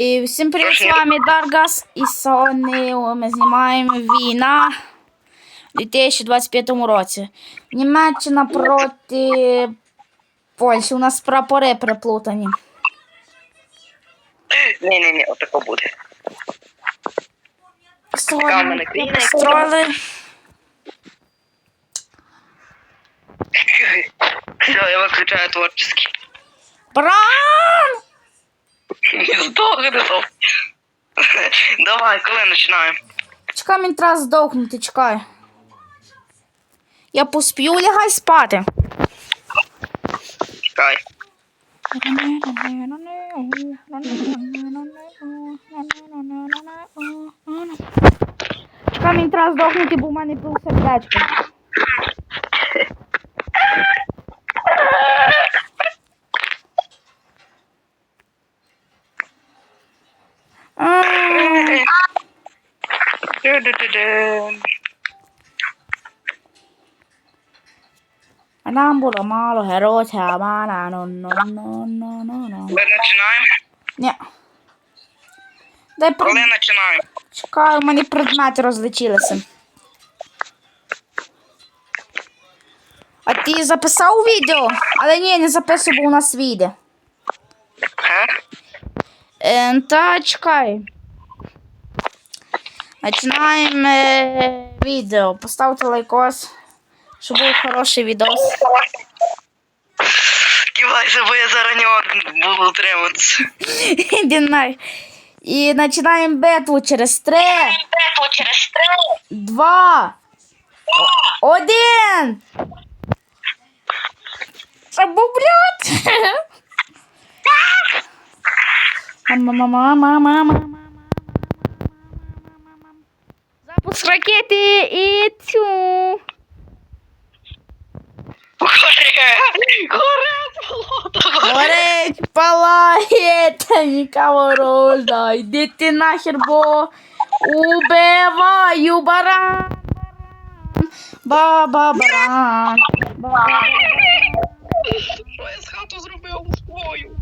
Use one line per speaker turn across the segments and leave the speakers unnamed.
І всім привіт, з вами Даргас. І сьогодні ми знімаємо війна у 2025 році. Німеччина проти Польщі. У нас прапори приплутані.
Ні, ні, ні, отако буде.
Сьогодні ми.
Все, я виключаю творческий.
Бран!
Здохни то. Давай, коли починаємо?
Чекай, мені треба здохнути, чекай. Я поспію, лягай спати.
Чекай.
Чекай, мені треба здохнути, бо в мене пів сердечко. Ай,
Ду-ду-ду-ду.
А нам було мало героїв, а мана, ну, ну, ну, ну, ну, ну.
Ми починаємо?
Ні. Дай при...
Коли починаємо?
Чекай, у мене предмети розлетілися. А ти записав відео? Але ні, не записував, бо у нас відео. Е, та чекай. Починаємо е, відео. Поставте лайкос, щоб був хороший відос.
Кивайся, бо я зараз нього буду утримуватися.
Іди нахер. І починаємо битву через три,
через три.
два, один. Запуск ракети і цю.
Горе! Горе! болото!
Горить, палає, та нікого рожда. Йди ти нахер, бо убиваю баран. Баба баран. Баба
я з хату зробив свою?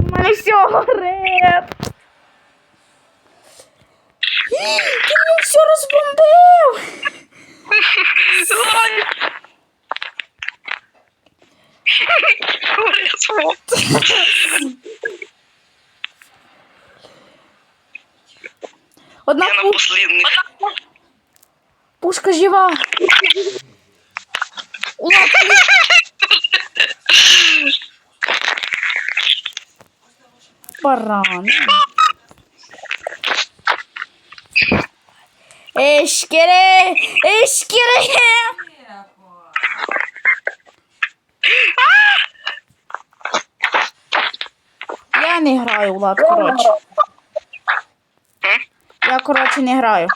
У мене все горить. Ти мені все розбомбив. Одна
Я на
пушка жива. Баран. Ешкере! Ешкере! Я не граю, Влад, коротше.
М?
Я, коротше, не граю.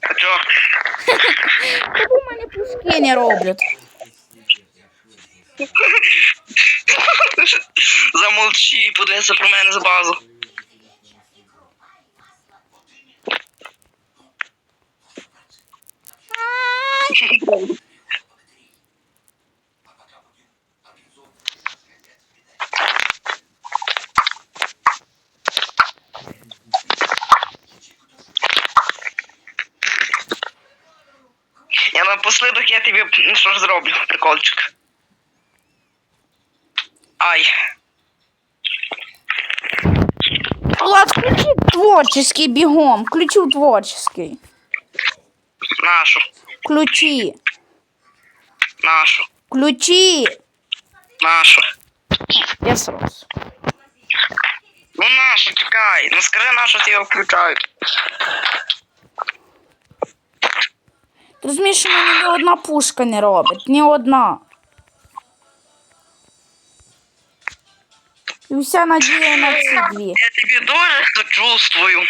А чо?
Тому в мене пушки не роблять.
Замолчи і подивися про мене з базу. Я напослідок я тобі що ж зроблю, прикольчик.
Влад, включи творческий бігом. Включи творческий.
Нашу.
Включи.
Нашу.
Включи.
Нашу.
Я срос.
Ну нашу, чекай. Ну скажи нашу, його включають.
Ти розумієш, що мені ні одна пушка не робить. Ні одна. І вся надія на ці дві.
Я тебе дуже сочувствую.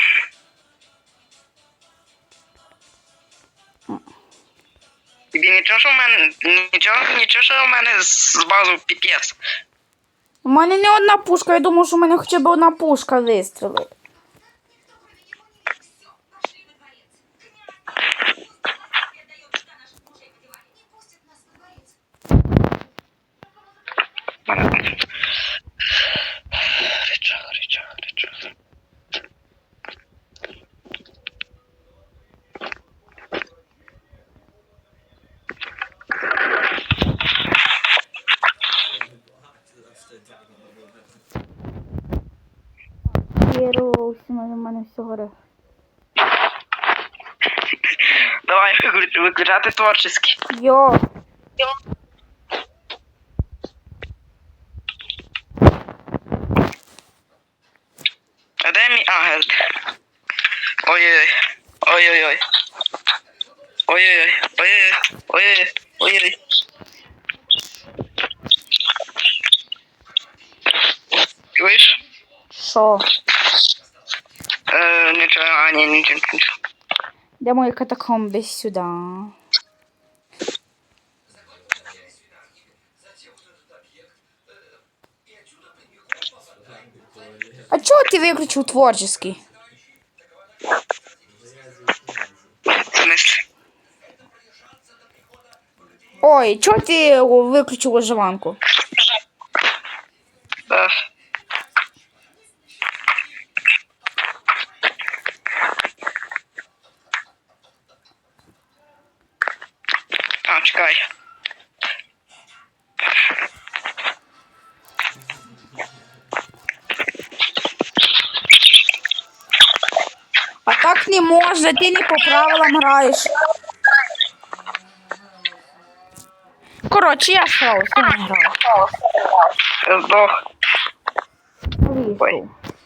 Тобі нічого, що в мене. Нічого, нічого, що в мене з базу піпець.
У мене не одна пушка, я думаю, що у мене хоча б одна пушка вистрілить. Керувався, у мене все горе.
Давай виключ- виключати творческий.
Йо.
А де мій агент? Ой-ой-ой. Ой-ой-ой. Ой-ой-ой. Ой-ой-ой. Ой-ой-ой. Ой-ой. Чуєш?
Що?
А, ні, нічого, нічого.
Де мої катакомби сюди? А чого ти виключив творческий? Ой, чого ти виключив виживанку?
Е. А, чекай.
А так не можна, ти не по правилам граєш. Коротше, я шоу, ти не грав.
Здох.
Вийшов.